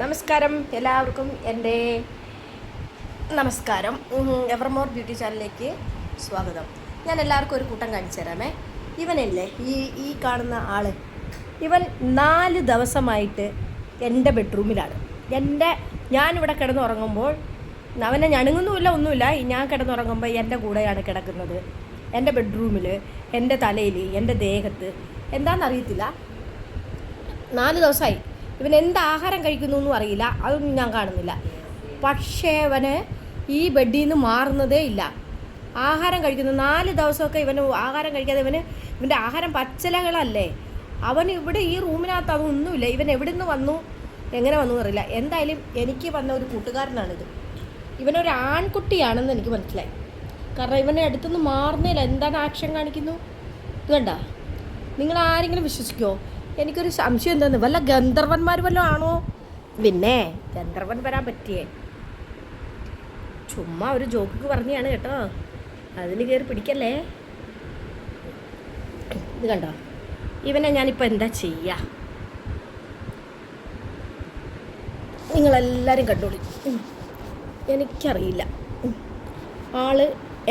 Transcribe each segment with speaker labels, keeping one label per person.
Speaker 1: നമസ്കാരം എല്ലാവർക്കും എന്റെ നമസ്കാരം. എവർമോർ ബ്യൂട്ടി ചാനലിലേക്ക് സ്വാഗതം. ഞാൻ എല്ലാവർക്കും ഒരു കൂട്ടം കാണിച്ചു തരാമേ. ഇവനല്ലേ ഈ ഈ കാണുന്ന ആൾ? ഇവൻ നാല് ദിവസമായിട്ട് എന്റെ ബെഡ്റൂമിലാണ്. എന്റെ ഞാനിവിടെ കിടന്നുറങ്ങുമ്പോൾ അവനെ ഞണുങ്ങുന്നുമില്ല ഒന്നുമില്ല. ഞാൻ കിടന്നുറങ്ങുമ്പോൾ എന്റെ കൂടെയാണ് കിടക്കുന്നത്. എന്റെ ബെഡ്റൂമിൽ എന്റെ തലയിൽ എന്റെ ദേഹത്ത്. എന്താണെന്നറിയത്തില്ല നാല് ദിവസമായി. ഇവൻ എന്ത് ആഹാരം കഴിക്കുന്നു എന്നും അറിയില്ല. അതൊന്നും ഞാൻ കാണുന്നില്ല. പക്ഷേ അവന് ഈ ബെഡിൽ നിന്ന് മാറുന്നതേ ഇല്ല. ആഹാരം കഴിക്കുന്നു നാല് ദിവസമൊക്കെ ഇവന് ആഹാരം കഴിക്കാതെ ഇവന് ഇവന്റെ ആഹാരം പച്ചലകളല്ലേ. അവൻ ഇവിടെ ഈ റൂമിനകത്ത് അതൊന്നുമില്ല ഇവൻ എവിടെ നിന്ന് വന്നു? എങ്ങനെ വന്നു എന്നറിയില്ല. എന്തായാലും എനിക്ക് വന്ന ഒരു കൂട്ടുകാരനാണിത്. ഇവനൊരു ആൺകുട്ടിയാണെന്ന് എനിക്ക് മനസ്സിലായി. കാരണം ഇവനെ അടുത്തുനിന്ന് മാറുന്നില്ല എന്താണ് ആക്ഷൻ കാണിക്കുന്നു? ഇത് കണ്ട? നിങ്ങൾ ആരെങ്കിലും വിശ്വസിക്കുമോ എനിക്കൊരു സംശയം എന്താന്ന് വല്ല ഗന്ധർവന്മാർ വല്ലതും ആണോ? പിന്നെ ഗന്ധർവൻ വരാൻ പറ്റിയേ. ചുമ്മാ ഒരു ജോക്ക് പറഞ്ഞാണ് കേട്ടോ. അതിൽ കയറി പിടിക്കല്ലേ? ഇത് കണ്ടോ? ഇവനെ ഞാനിപ്പോൾ എന്താ ചെയ്യുക നിങ്ങളെല്ലാവരും കണ്ടോളി. എനിക്കറിയില്ല. ആൾ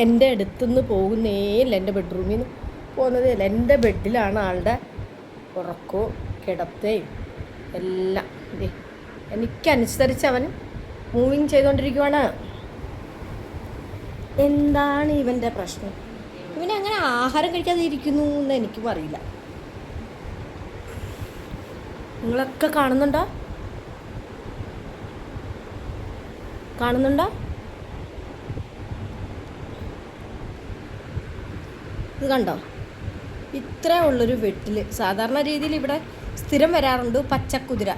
Speaker 1: എന്റെ അടുത്തുനിന്ന് പോകുന്നേ ഇല്ല എന്റെ ബെഡ്റൂമിൽ നിന്ന് പോകുന്നതേ ഇല്ല എന്റെ ബെഡിലാണ് ആളുടെ ഉറക്കവും കിടത്തയും എല്ലാം. എനിക്കനുസരിച്ച് അവൻ മൂവിങ് ചെയ്തുകൊണ്ടിരിക്കുവാണ് എന്താണ് ഇവന്റെ പ്രശ്നം? ഇവനെ അങ്ങനെ ആഹാരം കഴിക്കാതെ ഇരിക്കുന്നു എന്ന് എനിക്കും അറിയില്ല. നിങ്ങളൊക്കെ കാണുന്നുണ്ടോ? കാണുന്നുണ്ടോ? ഇത് കണ്ടോ? ഇത്ര ഉള്ളൊരു വെട്ടിൽ സാധാരണ രീതിയിൽ ഇവിടെ സ്ഥിരം വരാറുണ്ട് പച്ചക്കുതിര.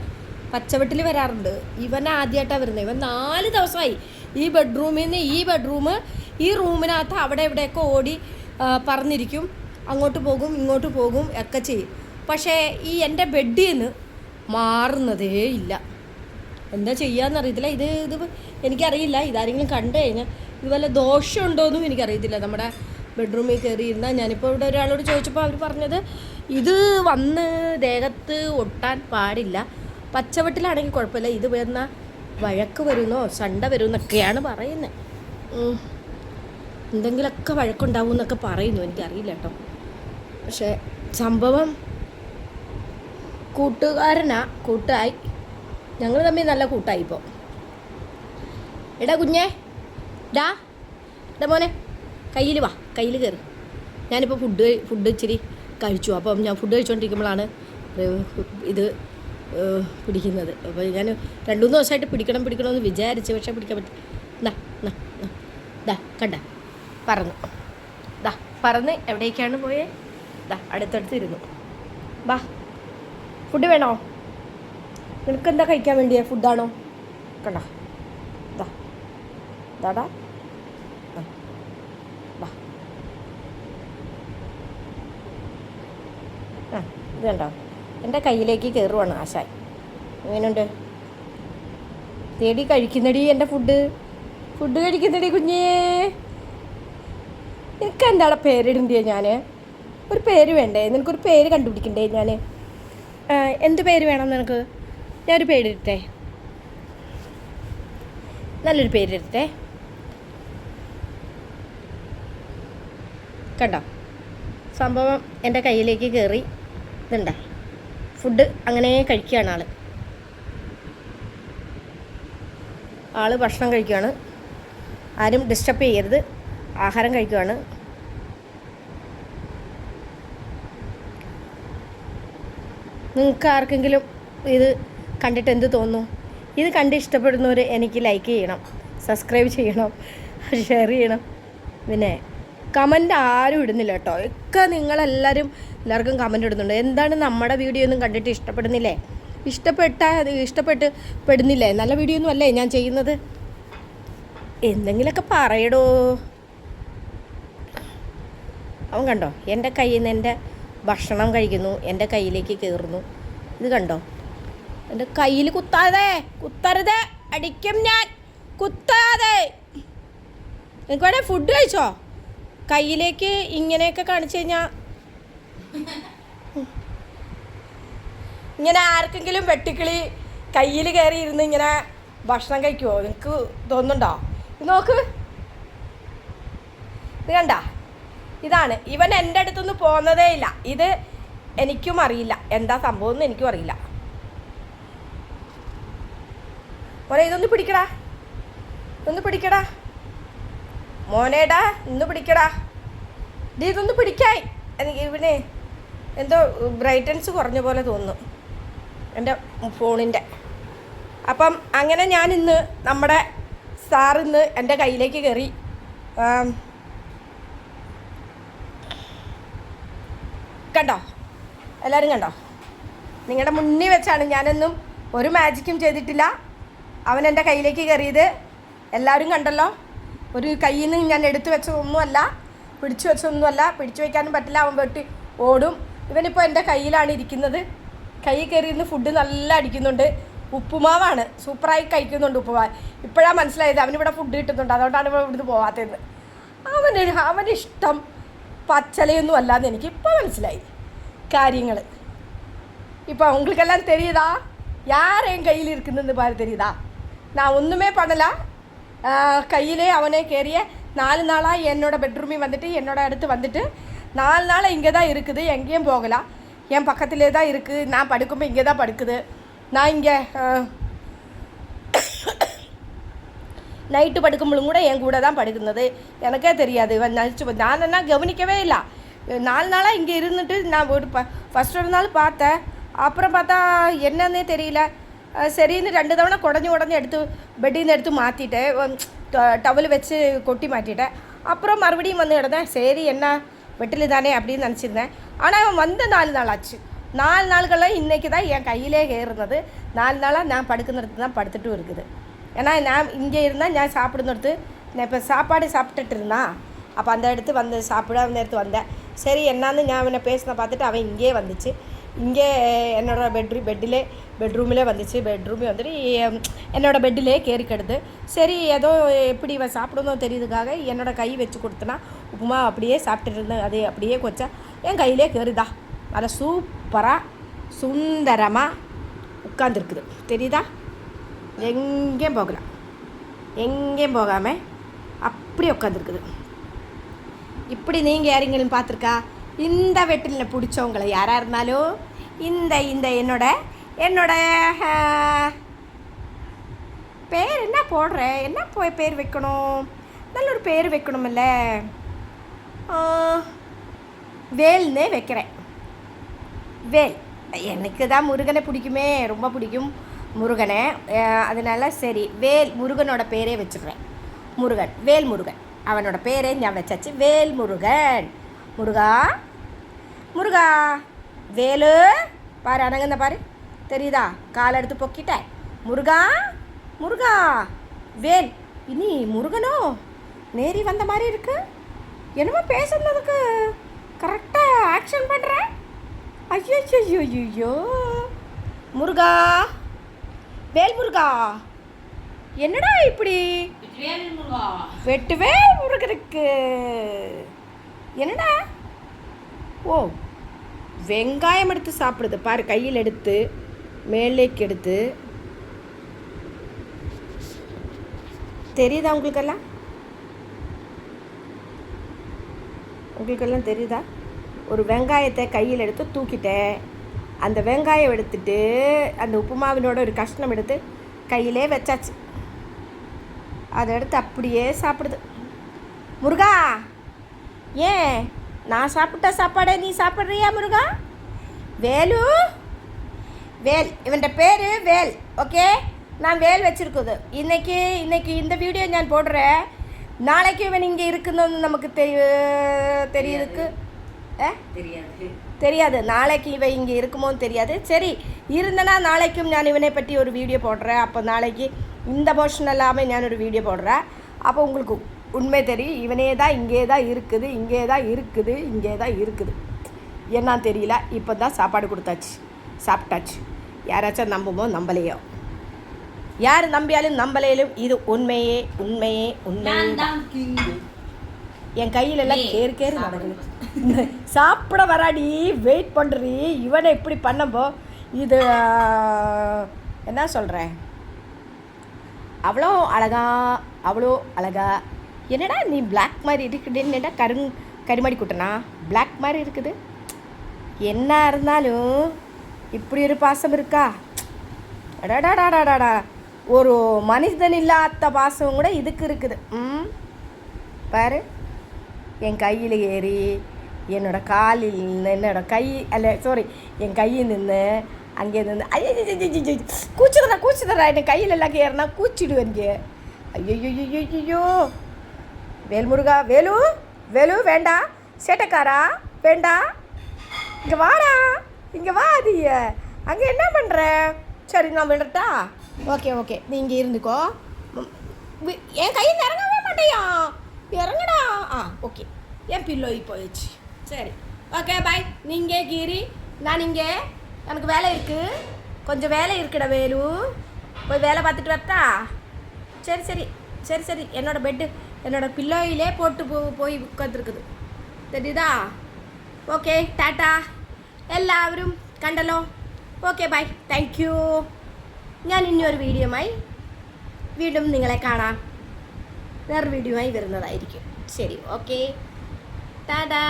Speaker 1: പച്ചവെട്ടിൽ വരാറുണ്ട്. ഇവൻ ആദ്യമായിട്ടാണ് വരുന്നത്. ഇവൻ നാല് ദിവസമായി ഈ ബെഡ്റൂമിൽ നിന്ന് ഈ ബെഡ്റൂം ഈ റൂമിനകത്ത് അവിടെ ഇവിടെയൊക്കെ ഓടി പറഞ്ഞിരിക്കും അങ്ങോട്ട് പോകും ഇങ്ങോട്ട് പോകും ഒക്കെ ചെയ്യും. പക്ഷേ ഈ എന്റെ ബെഡിൽ നിന്ന് മാറുന്നതേ ഇല്ല. എന്താ ചെയ്യാന്ന് ചെയ്യാന്നറിയത്തില്ല ഇത് ഇത് എനിക്കറിയില്ല. ഇതാരെങ്കിലും കണ്ടു കഴിഞ്ഞാൽ ഇത് വല്ല ദോഷമുണ്ടോയെന്നും എനിക്കറിയത്തില്ല. നമ്മുടെ ബെഡ്റൂമിൽ കയറിയിരുന്ന ഞാനിപ്പോൾ ഇവിടെ ഒരാളോട് ചോദിച്ചപ്പോൾ അവർ പറഞ്ഞത് ഇത് വന്ന് ദേഹത്ത് ഒട്ടാൻ പാടില്ല. പച്ചവട്ടിലാണെങ്കിൽ കുഴപ്പമില്ല. ഇത് വരുന്ന വഴക്ക് വരുന്നോ സണ്ട വരുമെന്നൊക്കെയാണ് പറയുന്നത് എന്തെങ്കിലുമൊക്കെ വഴക്കുണ്ടാവും എന്നൊക്കെ പറയുന്നു. എനിക്കറിയില്ല കേട്ടോ. പക്ഷേ സംഭവം കൂട്ടുകാരനാ കൂട്ടായി. ഞങ്ങൾ തമ്മിൽ നല്ല കൂട്ടായി ഇപ്പോൾ എടാ കുഞ്ഞേ ഡാ എടാ മോനെ. കയ്യിൽ വാ കയ്യിൽ കയറി ഞാനിപ്പോൾ ഫുഡ് ഫുഡ് ഇച്ചിരി കഴിച്ചു. അപ്പം ഞാൻ ഫുഡ് കഴിച്ചുകൊണ്ടിരിക്കുമ്പോഴാണ് ഇത് പിടിക്കുന്നത്. അപ്പോൾ ഞാൻ രണ്ടു മൂന്ന് ദിവസമായിട്ട് പിടിക്കണം പിടിക്കണമെന്ന് വിചാരിച്ച് പക്ഷേ പിടിക്കാൻ പറ്റി. ദാ ദാ. ദാ കണ്ട. പറന്നു. ദാ പറന്ന് എവിടേക്കാണ് പോയേ? ദാ അടുത്തടുത്ത് ഇരുന്നു. വാ. ഫുഡ് വേണോ? നിനക്ക് എന്താ കഴിക്കാൻ വേണ്ടിയാ? ഫുഡാണോ കണ്ടോ. ദാ. ദാടാ. ഇത് കണ്ടോ? എന്റെ കയ്യിലേക്ക് കയറുവാണ് ആശാൻ. എങ്ങനെയുണ്ട്? തേടി കഴിക്കുന്നടി എന്റെ ഫുഡ്. ഫുഡ് കഴിക്കുന്നടി കുഞ്ഞേ. നിനക്ക് എന്താണ് പേരിടണ്ടിയോ ഞാൻ ഒരു പേര് വേണ്ടേ? നിനക്കൊരു പേര് കണ്ടുപിടിക്കണ്ടേ ഞാൻ എന്ത് പേര് വേണം നിനക്ക്? ഞാനൊരു പേരിടട്ടെ. നല്ലൊരു പേരിടട്ടെ. കണ്ടോ? സംഭവം എന്റെ കയ്യിലേക്ക് കയറി. ഇതുണ്ട. ഫുഡ് അങ്ങനെ കഴിക്കുകയാണ് ആൾ. ആൾ ഭക്ഷണം കഴിക്കുകയാണ്. ആരും ഡിസ്റ്റർബ് ചെയ്യരുത്. ആഹാരം കഴിക്കുകയാണ്. നിങ്ങൾക്ക് ആർക്കെങ്കിലും ഇത് കണ്ടിട്ട് എന്ത് തോന്നുന്നു? ഇത് കണ്ട് ഇഷ്ടപ്പെടുന്നവർ എനിക്ക് ലൈക്ക് ചെയ്യണം സബ്സ്ക്രൈബ് ചെയ്യണം ഷെയർ ചെയ്യണം. പിന്നെ കമന്റ് ആരും ഇടുന്നില്ല കേട്ടോ. ഒക്കെ നിങ്ങളെല്ലാവരും എല്ലാവർക്കും കമന്റ് ഇടുന്നുണ്ട്. എന്താണ് നമ്മുടെ വീഡിയോ ഒന്നും കണ്ടിട്ട് ഇഷ്ടപ്പെടുന്നില്ലേ? ഇഷ്ടപ്പെട്ട ഇഷ്ടപ്പെട്ട് പെടുന്നില്ലേ? നല്ല വീഡിയോ ഒന്നും അല്ലേ ഞാൻ ചെയ്യുന്നത്? എന്തെങ്കിലുമൊക്കെ പറയടോ. അവൻ കണ്ടോ? എന്റെ കയ്യിൽ നിന്ന് എന്റെ ഭക്ഷണം കഴിക്കുന്നു. എന്റെ കയ്യിലേക്ക് കയറുന്നു. ഇത് കണ്ടോ? എന്റെ കയ്യിൽ കുത്താതെ കുത്തരുത്. അടിക്കും ഞാൻ. കുത്താതെ. എനിക്ക് വേണേ ഫുഡ് കഴിച്ചോ? കയ്യിലേക്ക് ഇങ്ങനെയൊക്കെ കാണിച്ചു കഴിഞ്ഞാൽ ഇങ്ങനെ ആർക്കെങ്കിലും വെട്ടിക്കിളി കയ്യിൽ കയറി ഇരുന്ന് ഇങ്ങനെ ഭക്ഷണം കഴിക്കുമോ നിനക്ക് തോന്നുന്നുണ്ടോ? നോക്ക്. ഇത് കണ്ട? ഇതാണ്. ഇവൻ എന്റെ അടുത്തൊന്നും പോകുന്നതേ ഇല്ല. ഇത് എനിക്കും അറിയില്ല. എന്താ സംഭവം എന്ന് എനിക്കും അറിയില്ല. ഒരേ ഇതൊന്ന് പിടിക്കടാ. ഒന്ന് പിടിക്കടാ. മോനേടാ ഇന്ന് പിടിക്കടാ. ഡി ഇതൊന്ന് പിടിക്കായി. എനിക്ക് എന്തോ ബ്രൈറ്റൻസ് കുറഞ്ഞ പോലെ തോന്നുന്നു. എന്റെ ഫോണിന്റെ. അപ്പം അങ്ങനെ ഞാൻ ഇന്ന് നമ്മുടെ സാർ ഇന്ന് എന്റെ കയ്യിലേക്ക് കയറി. കണ്ടോ? എല്ലാവരും കണ്ടോ? നിങ്ങളുടെ മുന്നിൽ വെച്ചാണ് ഞാനൊന്നും ഒരു മാജിക്കും ചെയ്തിട്ടില്ല. അവൻ എന്റെ കയ്യിലേക്ക് കയറിയത്. എല്ലാവരും കണ്ടല്ലോ? ഒരു കയ്യിൽ നിന്ന് ഞാൻ എടുത്തു വെച്ചതൊന്നുമല്ല പിടിച്ചു വെച്ചതൊന്നുമല്ല പിടിച്ചു വയ്ക്കാനും പറ്റില്ല അവൻ വെട്ടി ഓടും ഇവനിപ്പോൾ എൻ്റെ കയ്യിലാണ് ഇരിക്കുന്നത് കൈ കയറിയിരുന്ന് ഫുഡ് നല്ല അടിക്കുന്നുണ്ട് ഉപ്പുമാവാണ് സൂപ്പറായി കഴിക്കുന്നുണ്ട് ഉപ്പുമാവ് ഇപ്പോഴാണ് മനസ്സിലായത് അവനിവിടെ ഫുഡ് കിട്ടുന്നുണ്ട് അതുകൊണ്ടാണ് ഇവിടെ ഇവിടുന്ന് പോകാത്തത് അവന് അവന് ഇഷ്ടം പച്ചലയൊന്നും അല്ലാന്ന് എനിക്ക് ഇപ്പോൾ മനസ്സിലായി കാര്യങ്ങൾ இப்போ உங்களுக்கெல்லாம் தெரியுதா யார் என் கையில் இருக்குதுன்னு பாரு தெரியுதா நான் ஒன்றுமே பண்ணல கையிலே அவனே கேரிய நாலு நாளாக என்னோடய பெட்ரூமே வந்துட்டு என்னோட அடுத்து வந்துட்டு நாலு நாளாக இங்கே தான் இருக்குது எங்கேயும் போகலாம் என் பக்கத்திலே தான் இருக்குது நான் படுக்கும்போது இங்கே தான் படுக்குது. நான் இங்கே நைட்டு படுக்கும்போது கூட என் கூட தான் படுக்குனது எனக்கே தெரியாது நினச்சி நான் என்ன கவனிக்கவே இல்லை. நாலு நாளாக இங்கே இருந்துட்டு நான் ஒரு ப ஃபஸ்ட் ஒரு நாள் பார்த்தேன். அப்புறம் பார்த்தா என்னன்னே தெரியல. சரின்னு ரெண்டு தவணை കുടഞ്ഞു உடனே எடுத்து ബെഡിൽ எடுத்து மாற்றிட்டேன் മാറ്റിയിട്ട് ടവൽ വെച്ച് കൊട്ടി മാറ്റിட்டேன் அப்புறம் மறுபடியும் வந்து கிடந்தேன் சரி என்ன வெட்டில் தானே அப்படின்னு நினச்சிருந்தேன் ஆனால் அவன் வந்து நாலு நாள் ஆச்சு நாலு நாள்களில் இன்றைக்கி தான் என் கையிலே ஏறுனது நாலு நாளாக நான் படுக்கிற தான் படுத்துட்டும் இருக்குது ஏன்னா நான் இங்கே இருந்தால் நான் சாப்பிடுன்னு நான் இப்போ சாப்பாடு சாப்பிட்டுட்டு இருந்தான் அப்போ அந்த இடத்து வந்து சாப்பிட அந்த இடத்து வந்தேன் சரி என்னான்னு நான் அவனை பேசின பார்த்துட்டு அவன் இங்கேயே வந்துச்சு இங்கே என்னோட பெட்ரூம் பெட்டிலே பெட்ரூமிலே வந்துச்சு. பெட்ரூமே வந்துட்டு என்னோடய பெட்டிலே கேரி கெடுது. சரி ஏதோ எப்படி இவன் சாப்பிடணும் தெரியுதுக்காக என்னோடய கை வச்சு கொடுத்தனா உப்புமா அப்படியே சாப்பிட்டுட்டு இருந்தேன். அது அப்படியே கொச்சா என் கையிலே கேருதா. அதை சூப்பராக சுந்தரமாக உட்காந்துருக்குது தெரியுதா? எங்கேயும் போகலாம் எங்கேயும் போகாமல் அப்படியே உட்காந்துருக்குது இப்படி நீங்கள் யாரிங்களும் பார்த்துருக்கா? இந்த வெட்டிலில் பிடிச்சவங்களை யாராக இருந்தாலும் இந்த இந்த என்னோட என்னோட பேர் என்ன போடுற? என்ன போய் பேர் வைக்கணும்? நல்ல ஒரு பேர் வைக்கணுமில்ல. ஆஹ், வேல்னே வைக்கிறேன். வேல். எனக்கு தான் முருகனை பிடிக்குமே ரொம்ப பிடிக்கும் முருகனை. அதனால் அதனால சரி வேல் முருகனோட பேரே வச்சுக்கிறேன். முருகன் வேல் முருகன். அவனோட பேரே நான் வச்சாச்சு. வேல் முருகன். முருகா முருகா. வேலு. பாரு அணங்குந்த பாரு. தெரியுதா? கால் எடுத்து பொக்கிட்டேன் முருகா முருகா. வேல் இனி முருகனோ? நேரி வந்த மாதிரி இருக்கு. என்னமோ பேசுனதுக்கு கரெக்டாக ஆக்ஷன் பண்ணுறேன் ஐயோ ஐயோ ஐயோ முருகா. வேல் முருகா. என்னடா இப்படி? வெட்டுவே முருகனுக்கு. என்னடா? ஓ வெங்காயம் எடுத்து சாப்பிடுது. பாரு கையில் எடுத்து மேலேக்கு எடுத்து. தெரியுதா உங்களுக்கெல்லாம்? உங்களுக்கெல்லாம் தெரியுதா? ஒரு வெங்காயத்தை கையில் எடுத்து தூக்கிட்டேன் அந்த வெங்காயம் எடுத்துட்டு அந்த உப்புமாவினோட ஒரு கஷ்டம் எடுத்து கையிலே வச்சாச்சு. அதை எடுத்து அப்படியே சாப்பிடுது. முருகா ஏன்? நான் சாப்பிட்ட சாப்பாடை நீ சாப்பிட்றியா முருகா? வேலு? வேல். இவன்ட பேர் வேல் ஓகே? நான் வேல் வச்சிருக்குது. இன்னைக்கு இன்னைக்கு இந்த வீடியோ ഞാൻ போடுறேன். நாளைக்கு இவன் இங்கே இருக்குன்னு நமக்கு தெரிய தெரியுதுக்கு?
Speaker 2: தெரியாது.
Speaker 1: தெரியாது. நாளைக்கு இவன் இங்கே இருக்குமோன்னு தெரியாது. சரி இருந்தனா நாளைக்கும் நான் இவனை பற்றி ஒரு வீடியோ போடுறேன். அப்போ நாளைக்கு இந்த போர்ஷன் எல்லாமே நான் ஒரு வீடியோ போடுறேன். அப்போ உங்களுக்கு உண்மை தெரியும். இவனே தான் இங்கே தான் இருக்குது இங்கே தான் இருக்குது இங்கே தான் இருக்குது. என்னன்னு தெரியல. இப்போ தான் சாப்பாடு கொடுத்தாச்சு. சாப்பிட்டாச்சு. யாராச்சும் நம்புமோ நம்பலையோ. யார் நம்பியாலும் நம்பலையிலும் இது உண்மையே உண்மையே உண்மையே. என் கையில எல்லாம் கேறு
Speaker 2: சாப்பிடு.
Speaker 1: நடக்குது. சாப்பிட வராடி வெயிட் பண்ணுறி இவனை இப்படி பண்ணப்போ இது என்ன சொல்கிறேன் அவ்வளோ அழகா அவ்வளோ அழகா என்னடா நீ பிளாக் மாதிரி இருக்குது என்னடா கருங் கருமாடி கூட்டனா? பிளாக் மாதிரி இருக்குது. என்ன இருந்தாலும் இப்படி ஒரு பாசம் இருக்கா? அடடாடாடாடாடா ஒரு மனிதன் இல்லாத பாசம் கூட இதுக்கு இருக்குது. ம்? பாரு. என் கையில் ஏறி என்னோட காலில் நின்று என்னோட கை அல்ல சாரி என் கையில் நின்று அங்கே நின்று ஐயோ கூச்சுதரா கூச்சுதரா என் கையில் எல்லாம் ஏறினா கூச்சிடுவேன் ஐயோ வேல்முருகா வேலு வேலு வேண்டாம் சேட்டைக்காரா வேண்டா. இங்கே வாடா. இங்கே வா அதிய. அங்கே என்ன பண்ணுற சரி நான் விடட்டா? Okay okay. நீ இங்கே இருந்துக்கோ. என் கையில் இறங்கவே மாட்டேயா? இறங்குடா. ஆ ஓகே. என் பில்லோய் போயிடுச்சு. சரி. ஓகே பாய் நீங்கள் கீரி. நான் இங்கே. எனக்கு வேலை இருக்குது கொஞ்சம் வேலை இருக்குடா வேலு. போய் வேலை பார்த்துட்டு வரட்டா? சரி சரி. சரி சரி. என்னோட பெட்டு என்னோட பில்லோயிலே போட்டு போ போய் உட்காந்துருக்குது தெரியுதா? ஓகே டாட்டா. എല്ലാവരും കണ്ടല്ലോ ഓക്കെ ബൈ താങ്ക് യു ഞാൻ ഇനിയൊരു വീഡിയോമായി വീണ്ടും നിങ്ങളെ കാണാം. വേറൊരു വീഡിയോമായി വരുന്നതായിരിക്കും. ശരി ഓക്കെ ടാടാ.